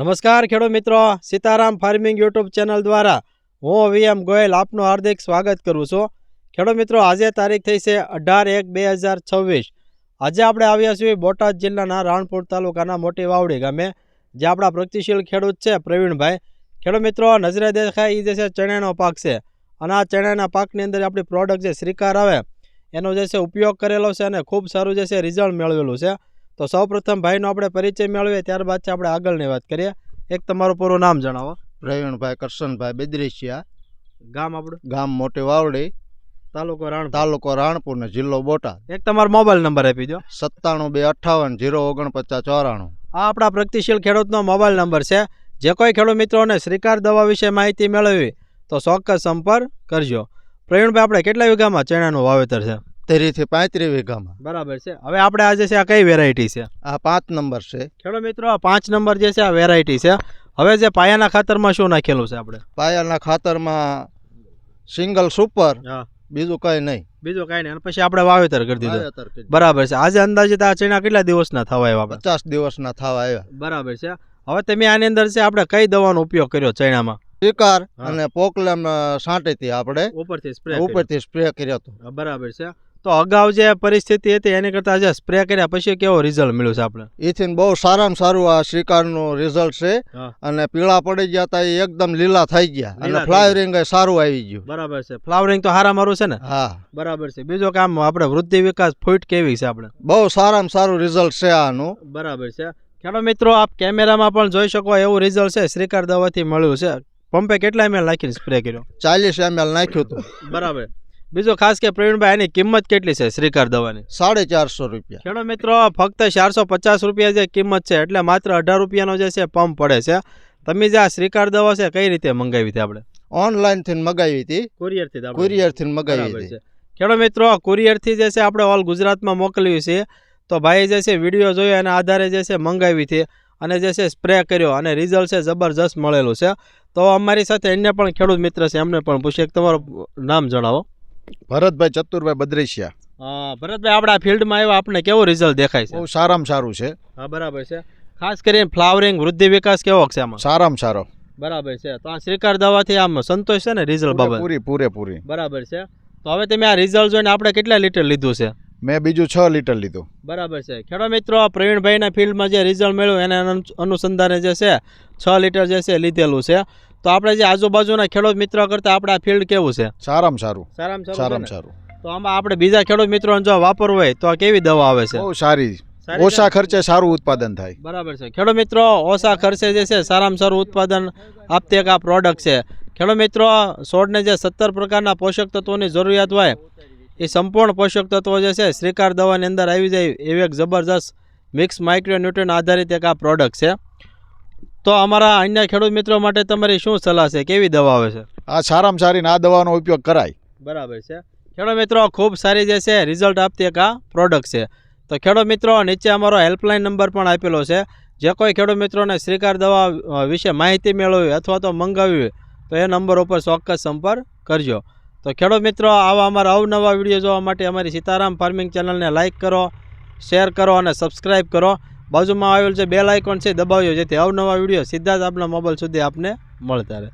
નમસ્કાર ખેડૂત મિત્રો. સીતારામ ફાર્મિંગ યુટ્યુબ ચેનલ દ્વારા હું વીએમ ગોયલ આપનું હાર્દિક સ્વાગત કરું છું. ખેડૂત મિત્રો, આજે તારીખ થઈ છે અઢાર એક બે હજાર છવ્વીસ. આજે આપણે આવ્યા છીએ બોટાદ જિલ્લાના રાણપુર તાલુકાના મોટી વાવડી ગામે, જે આપણા પ્રગતિશીલ ખેડૂત છે પ્રવીણભાઈ. ખેડૂત મિત્રો, નજરે દેખાય એ જે છે ચણાનો પાક છે. અને આ ચણાના પાકની અંદર આપણી પ્રોડક્ટ જે શ્રીકાર આવે, એનો જે છે ઉપયોગ કરેલો છે અને ખૂબ સારું જે છે રિઝલ્ટ મેળવેલું છે. તો સૌપ્રથમ ભાઈનો આપણે પરિચય મેળવીએ ત્યારબાદ છે આપણે આગળની વાત કરીએ. એક તમારું પૂરું નામ જણાવો. પ્રવીણભાઈ કરશનભાઈ બેદરેશિયા. ગામ આપણું? ગામ મોટી વાવડી. તાલુકો રાણ તાલુકો રાણપુર ને જિલ્લો બોટાદ. એક તમારો મોબાઈલ નંબર આપી દો. સત્તાણું બે અઠાવન જીરો ઓગણપચાસ ચોરાણું. આ આપણા પ્રગતિશીલ ખેડૂતનો મોબાઈલ નંબર છે. જે કોઈ ખેડૂત મિત્રોને શ્રીકાર દવા વિશે માહિતી મેળવવી તો ચોક્કસ સંપર્ક કરજો. પ્રવીણભાઈ આપણે કેટલા વીઘામાં ચણાનું વાવેતર છે? તેરીથી પાંત્રીસ વીઘામાં. બરાબર છે. હવે આપણે આજે છે આ કઈ વેરાયટી છે? આ પાંચ નંબર છે. ખેડૂત મિત્રો આ પાંચ નંબર જે છે આ વેરાયટી છે. હવે જે પાયાના ખાતરમાં શું નાખેલું છે આપણે? પાયાના ખાતરમાં સિંગલ સુપર બીજું કઈ નહીં. બીજું કાંઈ નહીં. અને પછી આપણે વાવેતર કરી દીધું. બરાબર છે. આજે અંદાજિત આ ચણા કેટલા દિવસના થવા આવ્યા પચાસ દિવસના થવા આવ્યા. બરાબર છે. હવે તમે આની અંદર છે આપણે કઈ દવાનો ઉપયોગ કર્યો ચણામાં? શિકાર અને પોકલેમ સાંટીથી આપણે ઉપરથી સ્પ્રે ઉપરથી સ્પ્રે કર્યો હતો. બરાબર છે. તો અગાઉ જે પરિસ્થિતિ હતી એની કરતા આજે સ્પ્રે કર્યા પછી કેવો રિઝલ્ટ મળ્યું છે આપણે? એથી બહુ સારામાં સારું આ શિકારનું રિઝલ્ટ છે. અને પીળા પડી ગયા હતા એ એકદમ લીલા થઈ ગયા. અને ફ્લાવરિંગ સારું આવી ગયું. બરાબર છે. ફ્લાવરિંગ તો હારા મારું છે ને? હા. બરાબર છે. બીજો કામ આપણે વૃદ્ધિ વિકાસ ફૂટ કેવી છે આપણે? બહુ સારામાં સારું રિઝલ્ટ છે આનું. બરાબર છે. ખેડૂત મિત્રો આપ કેમેરામાં પણ જોઈ શકો એવું રિઝલ્ટ છે. શ્રીકાર દવાથી મળ્યું છે. પંપે કેટલા એમએલ નાખીને સ્પ્રે કર્યો? ચાલીસ એમએલ નાખ્યું હતું. બરાબર. બીજું ખાસ કે પ્રવીણભાઈ એની કિંમત કેટલી છે શ્રીકાર દવાની? સાડી ચારસો રૂપિયા. ખેડૂત મિત્રો ફક્ત ચારસો પચાસ રૂપિયા જે કિંમત છે એટલે માત્ર અઢાર રૂપિયાનો જે છે પંપ પડે છે. તમે જે આ શ્રીકાર દવા છે કઈ રીતે મંગાવી હતી આપણે? ઓનલાઈનથી મગાવી હતી. કુરિયરથી કુરિયરથી મગાવી હતી. ખેડૂત મિત્રો કુરિયરથી જે છે આપણે ઓલ ગુજરાતમાં મોકલ્યું છે. તો ભાઈ જે છે વીડિયો જોયો એના આધારે જે છે મંગાવી હતી. અને જે છે સ્પ્રે કર્યો. અને રિઝલ્ટ છે જબરજસ્ત મળેલું છે. તો અમારી સાથે અન્ય પણ ખેડૂત મિત્ર છે એમને પણ પૂછીએ તમારું નામ જણાવો. ભરતભાઈ ચતુરભાઈ બદ્રેશિયા. હા ભરતભાઈ આપણા ફિલ્ડમાં આવ્યા આપણે કેવો રિઝલ્ટ દેખાય છે? બહુ સારામાં સારું છે. હા બરાબર છે. ખાસ કરીને ફ્લાવરિંગ વૃદ્ધિ વિકાસ કેવો છે આમાં? સારામાં સારો. બરાબર છે. તો આ શ્રીકાર દવાથી આમ સંતોષ છે ને રિઝલ્ટ બાબત? પૂરી પૂરેપૂરી બરાબર છે. તો હવે તમે આ રિઝલ્ટ જોઈને આપણે કેટલા લીટર લીધું છે? મેં બીજું છ લીટર લીધું. બરાબર છે. ખેડૂત મિત્રો પ્રવીણભાઈના ફિલ્ડમાં જે રિઝલ્ટ મળ્યું એના અનુ- અનુસંધાને જે છે છ લીટર જે છે લીધેલું છે. તો આપણે જે આજુબાજુના ખેડૂત મિત્રો કરતા આપણે ફિલ્ડ કેવું છે? સારામાં સારું. સારામાં સારામાં સારું. તો આમાં આપણે બીજા ખેડૂત મિત્રોને જો વાપરવું હોય તો આ કેવી દવા આવે છે? બહુ સારી. સારી ઓછા ખર્ચે સારું ઉત્પાદન થાય. બરાબર છે. ખેડૂત મિત્રો ઓછા ખર્ચે જે છે સારામાં સારું ઉત્પાદન આપતી એક આ પ્રોડક્ટ છે. ખેડૂત મિત્રો છોડને જે સત્તર પ્રકારના પોષક તત્વોની જરૂરિયાત હોય એ સંપૂર્ણ પોષક તત્વો જે છે શ્રીકાર દવાની અંદર આવી જાય એવી એક જબરજસ્ત મિક્સ માઇક્રોન્યુટ્રન આધારિત એક આ પ્રોડક્ટ છે. તો અમારા અન્ય ખેડૂત મિત્રો માટે તમારી શું સલાહ છે? કેવી દવા આવે છે? આ સારામાં સારી આ દવાનો ઉપયોગ કરાય. બરાબર છે. ખેડૂત મિત્રો ખૂબ સારી જે છે રિઝલ્ટ આપતી એક આ પ્રોડક્ટ છે. તો ખેડૂત મિત્રો નીચે અમારો હેલ્પલાઇન નંબર પણ આપેલો છે. જે કોઈ ખેડૂત મિત્રોને શ્રીકાર દવા વિશે માહિતી મેળવવી અથવા તો મંગાવવી હોય તો એ નંબર ઉપર ચોક્કસ સંપર્ક કરજો. તો ખેડૂત મિત્રો આવા અમારા અવનવા વીડિયો જોવા માટે અમારી સીતારામ ફાર્મિંગ ચેનલને લાઇક કરો શેર કરો અને સબસ્ક્રાઈબ કરો. બાજુમાં આવેલ છે બેલ આઇકોન છે દબાવજો, જેથી અવનવા વીડિયો સીધા જ આપણા મોબાઈલ સુધી આપને મળતા રહે.